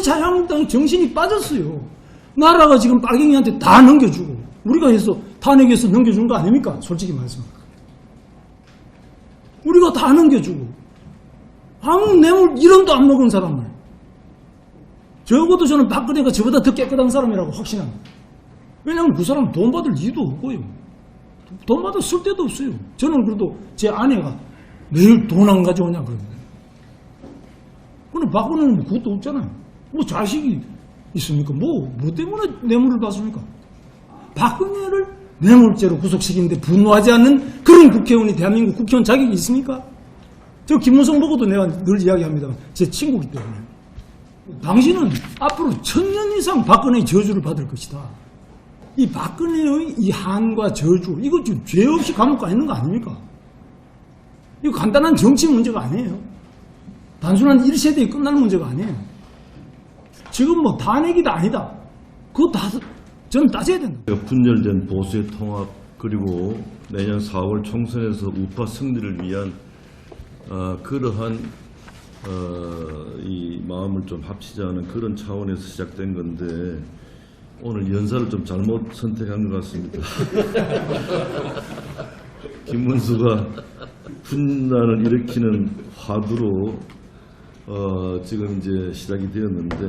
우리 자유한국당이 정신이 빠졌어요. 나라가 지금 빨갱이한테 다 넘겨주고 우리가 해서 탄핵해서 넘겨준 거 아닙니까? 솔직히 말씀. 우리가 다 넘겨주고 아무 뇌물 1원도 안 먹은 사람을 적어도 저는 박근혜가 저보다 더 깨끗한 사람이라고 확신합니다. 왜냐하면 그 사람 돈 받을 이유도 없고요. 돈 받을 쓸데도 없어요. 저는 그래도 제 아내가 매일 돈 안 가져오냐 그러거든요. 근데 박근혜는 뭐 그것도 없잖아요. 뭐 자식이 있습니까? 뭐, 뭐 때문에 뇌물을 받습니까? 박근혜를 뇌물죄로 구속시키는데 분노하지 않는 그런 국회의원이 대한민국 국회의원 자격이 있습니까? 저 김무성 보고도 내가 늘 이야기합니다만 제 친구기 때문에 당신은 앞으로 천년 이상 박근혜의 저주를 받을 것이다. 이 박근혜의 이 한과 저주 이거 죄 없이 감옥 가 있는 거 아닙니까? 이거 간단한 정치 문제가 아니에요. 단순한 1세대에 끝날 문제가 아니에요. 지금 뭐 탄핵이다 아니다. 그거 다 저는 따져야 된다. 분열된 보수의 통합 그리고 내년 4월 총선에서 우파 승리를 위한 어, 그러한 어, 이 마음을 좀 합치자는 그런 차원에서 시작된 건데 오늘 연사를 좀 잘못 선택한 것 같습니다. 김문수가 분란을 일으키는 화두로 어, 지금 이제 시작이 되었는데